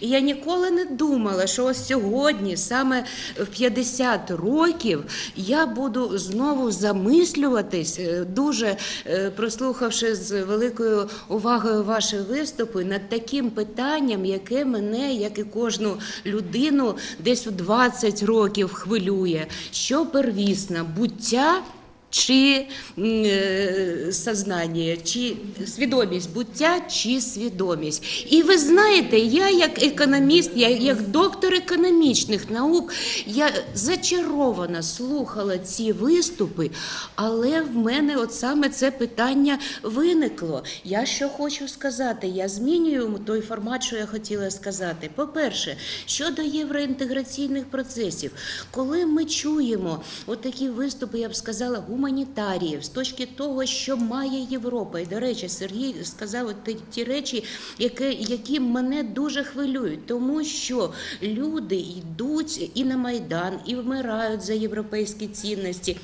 І я ніколи не думала, що ось сьогодні, саме в 50 років, я буду знову замислюватись, е, дуже е, прослухавши з великою увагою ваші виступи, над таким питанням, яке мене, як і кожну людину, десь у 20 років хвилює. Що первісна буття чи е, сознання, чи свідомість буття, чи свідомість. І ви знаєте, я як економіст, я як доктор економічних наук, я зачаровано слухала ці виступи, але в мене от саме це питання виникло. Я що хочу сказати, я змінюю той формат, що я хотіла сказати. По-перше, щодо євроінтеграційних процесів, коли ми чуємо от такі виступи, я б сказала, гуманітаріїв з точки того, що має Європа. І до речі, Сергій сказав ті, ті речі, які, які мене дуже хвилюють, тому що люди йдуть і на майдан, і вмирають за європейські цінності.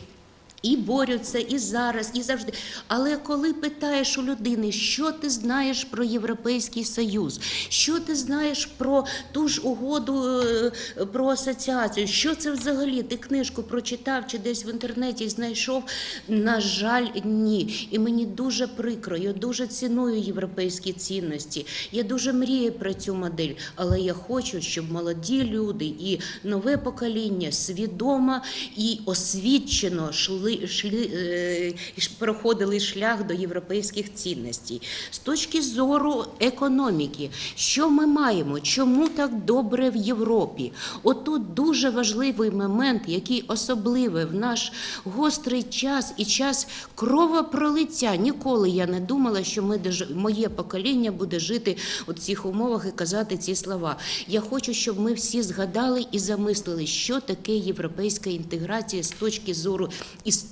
І борються і зараз, і завжди. Але коли питаєш у людини, що ти знаєш про Європейський Союз, що ти знаєш про ту ж угоду е, про асоціацію, що це взагалі? Ти книжку прочитав чи десь в інтернеті знайшов? На жаль, ні. І мені дуже прикро. Я дуже ціную європейські цінності. Я дуже мрію про цю модель, але я хочу, щоб молоді люди і нове покоління свідомо і освічено шли, шлі, е, проходили шлях до європейських цінностей. З точки зору економіки, що ми маємо? Чому так добре в Європі? Отут дуже важливий момент, який особливий в наш гострий час і час кровопролиття. Ніколи я не думала, що ми моє покоління буде жити у цих умовах і казати ці слова. Я хочу, щоб ми всі згадали і замислили, що таке європейська інтеграція з точки зору історії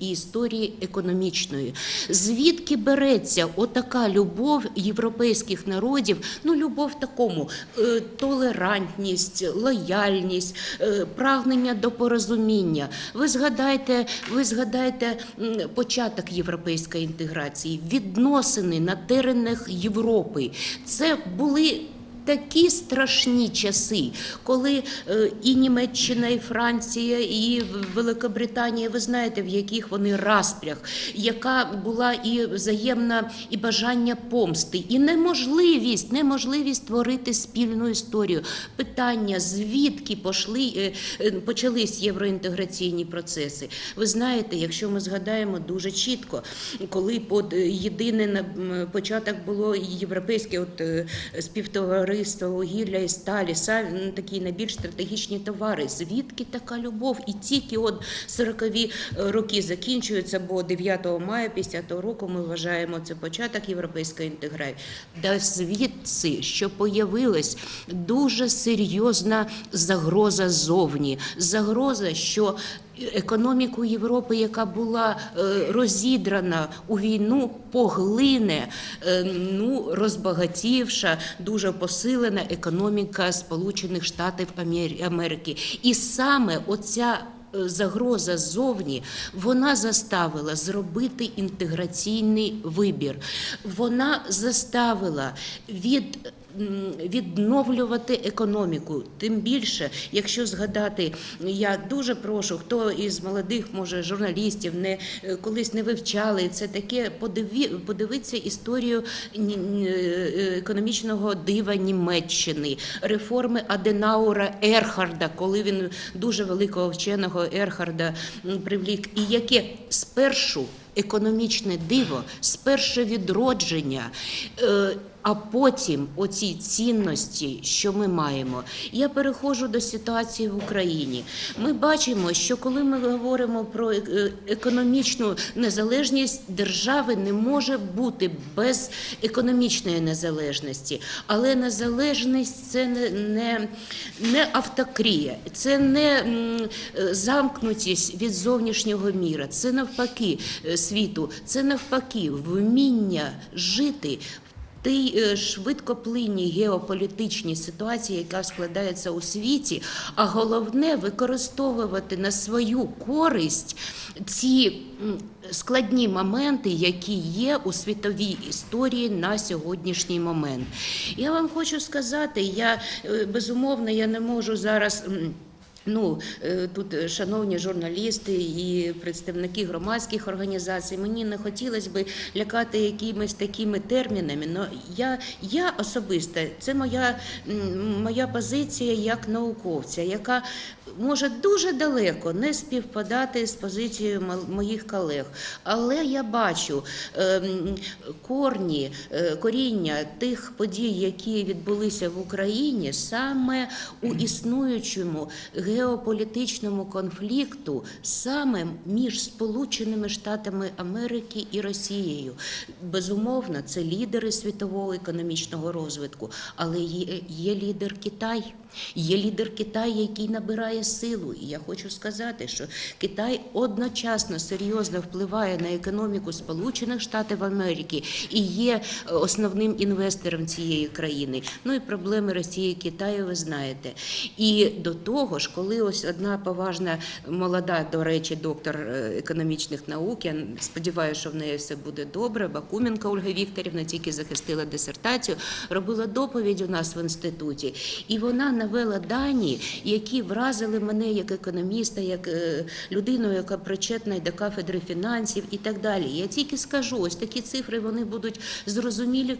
і історії економічної. Звідки береться отака любов європейських народів? Ну, любов такому е, толерантність, лояльність, е, прагнення до порозуміння. Ви згадайте, ви згадайте початок європейської інтеграції, відносини на теренах Європи. Це були такі страшні часи, коли е, і Німеччина, і Франція, і Великобританія, ви знаєте, в яких вони розпрях, яка була і взаємна і бажання помсти, і неможливість, неможливість створити спільну історію. Питання, звідки пошли, е, е, почались євроінтеграційні процеси. Ви знаєте, якщо ми згадаємо дуже чітко, коли под єдине на початок було європейське от е, співтовариство вугілля і сталі, такі найбільш стратегічні товари. Звідки така любов? І тільки от 40-ві роки закінчуються, бо 9 мая 50 року ми вважаємо це початок європейської інтеграції. Да звідси, що появилась дуже серйозна загроза зовні, загроза, що економіку Європи, яка була е, розідрана у війну, поглине е, ну розбагатівша, дуже посилена економіка Сполучених Штатів Амер- Америки. І саме оця е, загроза ззовні, вона заставила зробити інтеграційний вибір. Вона заставила від відновлювати економіку. Тим більше, якщо згадати, я дуже прошу, хто із молодих, може, журналістів не е, колись не вивчали це таке, подиві, подивиться історію е, економічного дива Німеччини, реформи Аденаура Ерхарда, коли він дуже великого вченого Ерхарда привлік, і яке спершу економічне диво, спершу відродження. е, а потім оці цінності, що ми маємо. Я переходжу до ситуації в Україні. Ми бачимо, що коли ми говоримо про е, економічну незалежність, держави не може бути без економічної незалежності. Але незалежність це не, не, не автокрія, це не е, замкнутість від зовнішнього міра, це навпаки світу, це навпаки вміння жити в тій е, швидкоплинній геополітичній ситуації, яка складається у світі, а головне використовувати на свою користь ці складні моменти, які є у світовій історії на сьогоднішній момент. Я вам хочу сказати, я е, безумовно я не можу зараз. Ну е, тут е, шановні журналісти і представники громадських організацій. Мені не хотілося би лякати якимись такими термінами. Но я, я особисто це моя, моя позиція як науковця, яка може дуже далеко не співпадати з позицією моїх колег. Але я бачу ем, корні, е, коріння тих подій, які відбулися в Україні, саме у існуючому геополітичному конфлікту, саме між Сполученими Штатами Америки і Росією. Безумовно, це лідери світового економічного розвитку, але є лідер Китай. Є лідер Китай, який набирає силу. І я хочу сказати, що Китай одночасно серйозно впливає на економіку Сполучених Штатів Америки і є е, основним інвестором цієї країни. Ну і проблеми Росії і Китаю ви знаєте. І до того ж, коли ось одна поважна молода, до речі, доктор е, економічних наук, я сподіваюся, що в неї все буде добре. Бакуменка Ольга Вікторівна тільки захистила дисертацію, робила доповідь у нас в інституті, і вона навела дані, які вразили мене як економіста, як е, людину, яка причетна до кафедри фінансів і так далі. Я тільки скажу, ось такі цифри вони будуть зрозумілі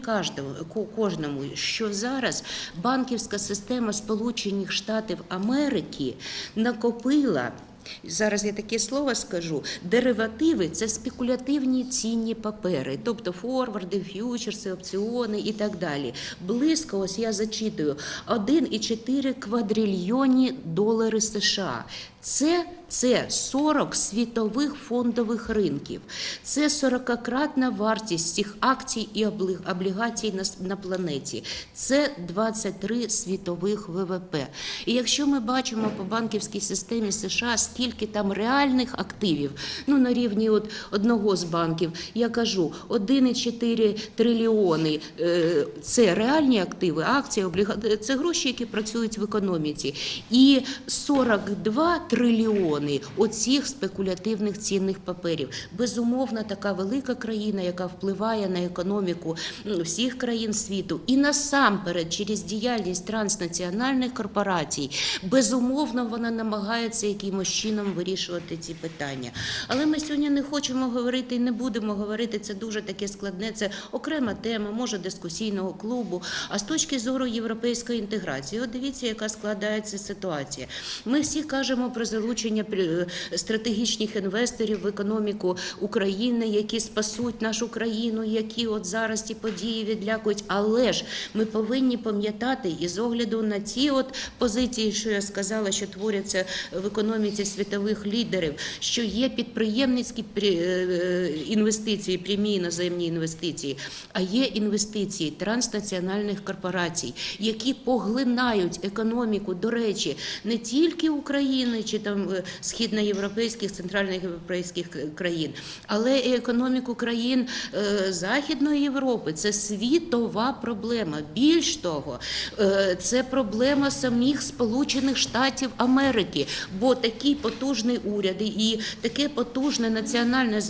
кожному, що зараз банківська система Сполучених Штатів Америки накопила. Зараз я таке слово скажу. Деривативи це спекулятивні цінні папери, тобто форварди, ф'ючерси, опціони і так далі. Близько, ось я зачитую, 1,4 квадрильйоні долари США. Це, це 40 світових фондових ринків. Це 40-кратна вартість цих акцій і облігацій на, на планеті. Це 23 світових ВВП. І якщо ми бачимо по банківській системі США, скільки там реальних активів, ну на рівні от одного з банків, я кажу, 1,4 трильйони е, це реальні активи, акції, облігації, це гроші, які працюють в економіці. І 42 трильйони оцих спекулятивних цінних паперів. Безумовно, така велика країна, яка впливає на економіку всіх країн світу, і насамперед через діяльність транснаціональних корпорацій, безумовно, вона намагається якимось чином вирішувати ці питання. Але ми сьогодні не хочемо говорити і не будемо говорити. Це дуже таке складне. Це окрема тема, може дискусійного клубу. А з точки зору європейської інтеграції, от дивіться, яка складається ситуація. Ми всі кажемо про залучення е, стратегічних інвесторів в економіку України, які спасуть нашу країну, які от зараз ці події відлякують. Але ж ми повинні пам'ятати і з огляду на ті от позиції, що я сказала, що творяться в економіці світових лідерів, що є підприємницькі е, інвестиції, прямі іноземні інвестиції, а є інвестиції транснаціональних корпорацій, які поглинають економіку, до речі, не тільки України чи там е, східноєвропейських, центральноєвропейських країн, але і економіку країн е, Західної Європи. Це світова проблема. Більш того, е, це проблема самих Сполучених Штатів Америки, бо такий потужний уряд і таке потужне національне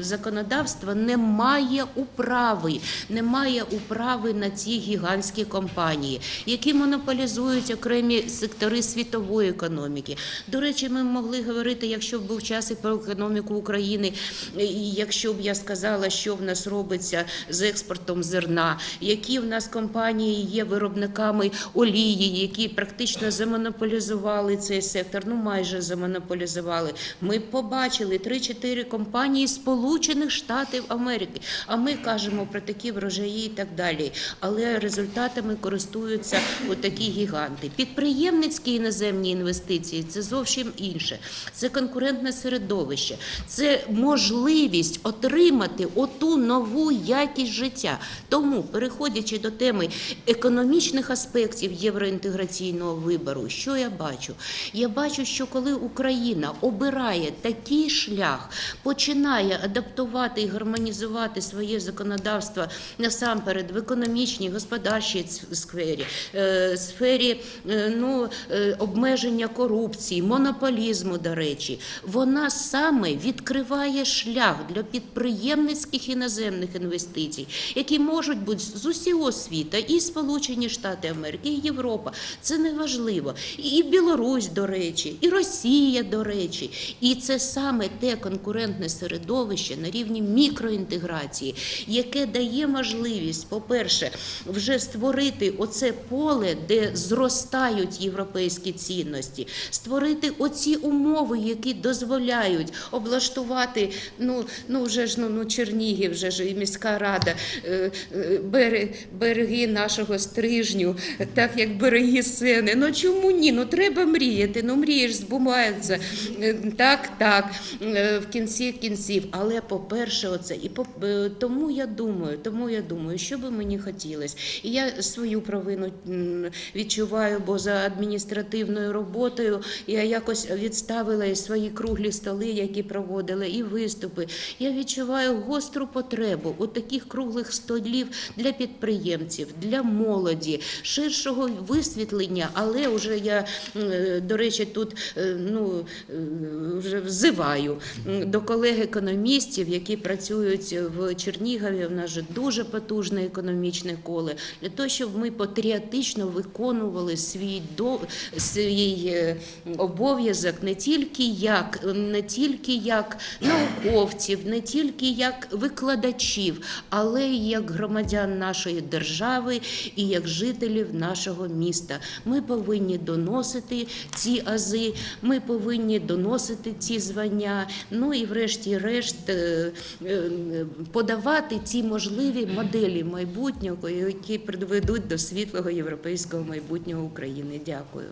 законодавство не має управи, не має управи на ці гігантські компанії, які монополізують окремі сектори світової економіки. До речі, ми могли говорити, якщо б був час і про економіку України, і якщо б я сказала, що в нас робиться з експортом зерна, які в нас компанії є виробниками олії, які практично замонополізували цей сектор, ну майже замонополізували. Ми побачили 3-4 компанії Сполучених Штатів Америки. А ми кажемо про такі врожаї і так далі. Але результатами користуються отакі гіганти. Підприємницькі іноземні інвестиції професії це зовсім інше. Це конкурентне середовище, це можливість отримати оту нову якість життя. Тому, переходячи до теми економічних аспектів євроінтеграційного вибору, що я бачу? Я бачу, що коли Україна обирає такий шлях, починає адаптувати і гармонізувати своє законодавство насамперед в економічній, господарчій сфері, е, сфері е, ну, е, обмеження корупції, монополізму, до речі, вона саме відкриває шлях для підприємницьких іноземних інвестицій, які можуть бути з усього світу, і Сполучені Штати Америки, і Європа. Це не важливо. І Білорусь, до речі, і Росія, до речі. І це саме те конкурентне середовище на рівні мікроінтеграції, яке дає можливість, по-перше, вже створити оце поле, де зростають європейські цінності, створити оці умови, які дозволяють облаштувати, ну, ну вже ж ну, ну Чернігів, вже ж і міська рада, е, е, береги нашого стрижню, так як береги сени. Ну чому ні? Ну треба мріяти. Ну мрієш, збуваються. Е, Так, так, в кінці кінців. Але по-перше, оце і по тому я думаю, тому я думаю, що би мені хотілося. І я свою провину відчуваю, бо за адміністративною роботою я якось відставила і свої круглі столи, які проводила, і виступи. Я відчуваю гостру потребу у таких круглих столів для підприємців, для молоді, ширшого висвітлення. Але вже я, до речі, тут е, ну, е, вже взиваю до колег-економістів, які працюють в Чернігові. В нас же дуже потужне економічне коле для того, щоб ми патріотично виконували свій до свій е, обов'язок не тільки як не тільки як науковців, не тільки як викладачів, але й як громадян нашої держави і як жителів нашого міста. Ми повинні доносити ці ази, ми повинні доносити ці звання. Ну і врешті-решт е, е, подавати ці можливі моделі майбутнього, які приведуть до світлого європейського майбутнього України. Дякую.